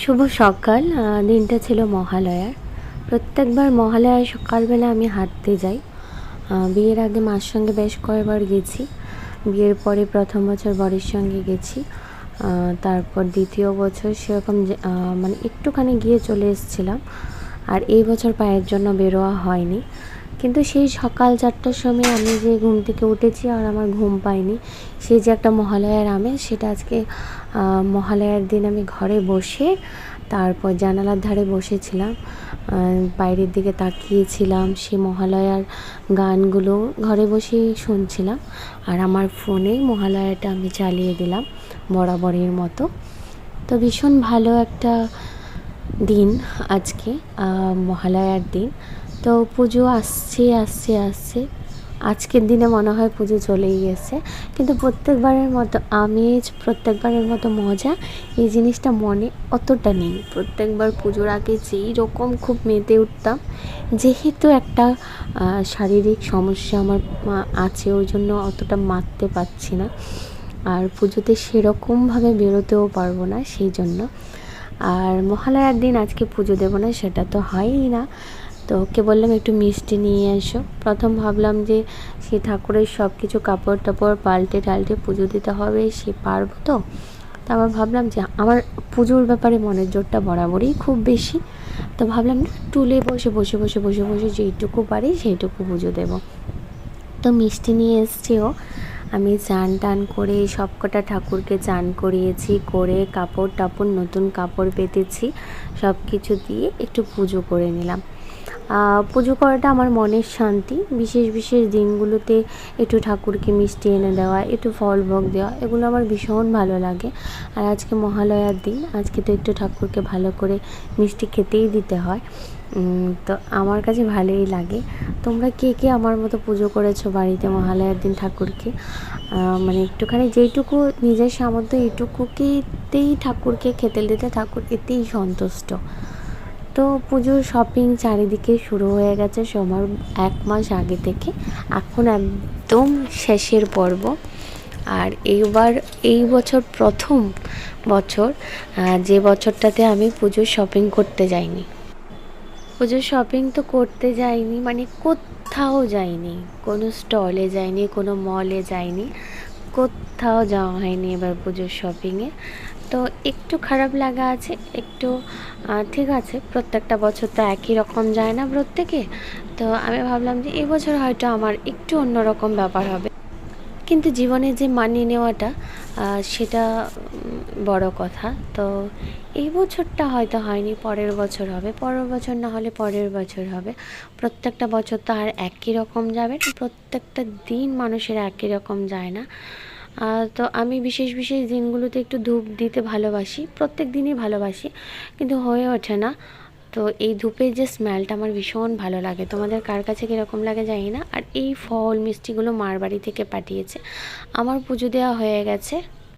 শুভ সকাল। দিনটা ছিল মহালয়ার। প্রত্যেকবার মহালয়ার সকালবেলা আমি হাঁটতে যাই। বিয়ের আগে মার সঙ্গে বেশ কয়েকবার গেছি। বিয়ের পরে প্রথম বছর বরের সঙ্গে গেছি। তারপর দ্বিতীয় বছর সেরকম মানে একটুখানি গিয়ে চলে এসেছিলাম। আর এই বছর পায়ের জন্য বেরোয়া হয়নি। কিন্তু সেই সকাল চারটার সময় আমি যে ঘুম থেকে উঠেছি আর আমার ঘুম পাইনি, সেই যে একটা মহালয়ার আমেজ, সেটা আজকে মহালয়ার দিন আমি ঘরে বসে, তারপর জানালার ধারে বসেছিলাম বাইরের দিকে তাকিয়েছিলাম সে মহালয়ার গানগুলো ঘরে বসেই শুনছিলাম, আর আমার ফোনে মহালয়াটা আমি চালিয়ে দিলাম, বরাবরের মতো। তো ভীষণ ভালো একটা দিন আজকে মহালয়ার দিন। তো পুজো আসছে আসছে আসছে। আজকের দিনে মনে হয় পুজো চলেই গেছে। কিন্তু প্রত্যেকবারের মতো আমেজ, প্রত্যেকবারের মতো মজা, এই জিনিসটা মনে অতটা নেই। প্রত্যেকবার পুজোর আগে যেই রকম খুব মেতে উঠতাম, যেহেতু একটা শারীরিক সমস্যা আমার আছে ওই জন্য অতটা মারতে পারছি না। আর পুজোতে সেরকমভাবে বেরোতেও পারব না, সেই জন্য। আর মহালয়ার দিন আজকে পুজো দেবো না, সেটা তো হয়ই না। তো ওকে বললাম, একটু মিষ্টি নিয়ে এসো। প্রথম ভাবলাম যে সে ঠাকুরের সব কিছু কাপড় টাপড় পাল্টে টাল্টে পুজো দিতে হবে, সে পারব তো? তারপর ভাবলাম যে আমার পুজোর ব্যাপারে মনের জোরটা বরাবরই খুব বেশি। তো ভাবলাম না, টুলে বসে বসে বসে বসে বসে যেইটুকু পারি সেইটুকু পুজো দেবো। তো মিষ্টি নিয়ে এসছে ও। আমি চান টান করে সবকটা ঠাকুরকে চান করিয়েছি, করে কাপড় টাপড়, নতুন কাপড় পেতেছি সব কিছু দিয়ে একটু পুজো করে নিলাম। পুজো করাটা আমার মনের শান্তি। বিশেষ বিশেষ দিনগুলোতে একটু ঠাকুরকে মিষ্টি এনে দেওয়া, একটু ফল ভোগ দেওয়া, এগুলো আমার ভীষণ ভালো লাগে। আর আজকে মহালয়ার দিন, আজকে তো একটু ঠাকুরকে ভালো করে মিষ্টি খেতেই দিতে হয়। তো আমার কাছে ভালোই লাগে। তোমরা কে কে আমার মতো পুজো করেছ বাড়িতে মহালয়ার দিন ঠাকুরকে? মানে একটুখানি যেইটুকু নিজের সামর্থ্য, এইটুকুকেতেই ঠাকুরকে খেতে দিতে, ঠাকুর এতেই সন্তুষ্ট। তো পুজোর শপিং চারিদিকে শুরু হয়ে গেছে সময় এক মাস আগে থেকে। এখন একদম শেষের পর্ব। আর এইবার এই বছর প্রথম বছর যে বছরটাতে আমি পুজোর শপিং করতে যাইনি। পুজোর শপিং তো করতে যাইনি মানে কোথাও যাইনি। কোনো স্টলে যাইনি, কোনো মলে যাইনি। কোথাও যাওয়া হয়নি এবার পুজোর শপিংয়ে তো একটু খারাপ লাগা আছে, একটু ঠিক আছে, প্রত্যেকটা বছর তো একই রকম যায় না প্রত্যেকে। তো আমি ভাবলাম যে এবছর হয়তো আমার একটু অন্যরকম ব্যাপার হবে। কিন্তু জীবনে যে মানিয়ে নেওয়াটা সেটা বড় কথা। তো এই বছরটা হয়তো হয়নি, পরের বছর হবে। পরের বছর না হলে পরের বছর হবে। প্রত্যেকটা বছর তো আর একই রকম যাবে প্রত্যেকটা দিন মানুষের একই রকম যায় না। তো আমি বিশেষ বিশেষ দিনগুলোতে একটু ধূপ দিতে ভালোবাসি, প্রত্যেক দিনই ভালোবাসি, কিন্তু হয়ে ওঠে না। তো এই ধূপের যে স্মেলটা আমার ভীষণ ভালো লাগে। তোমাদের কার কাছে কীরকম লাগে জানি না। আর এই ফল মিষ্টিগুলো মার বাড়ি থেকে পাঠিয়েছে। আমার পুজো দেওয়া হয়ে গেছে।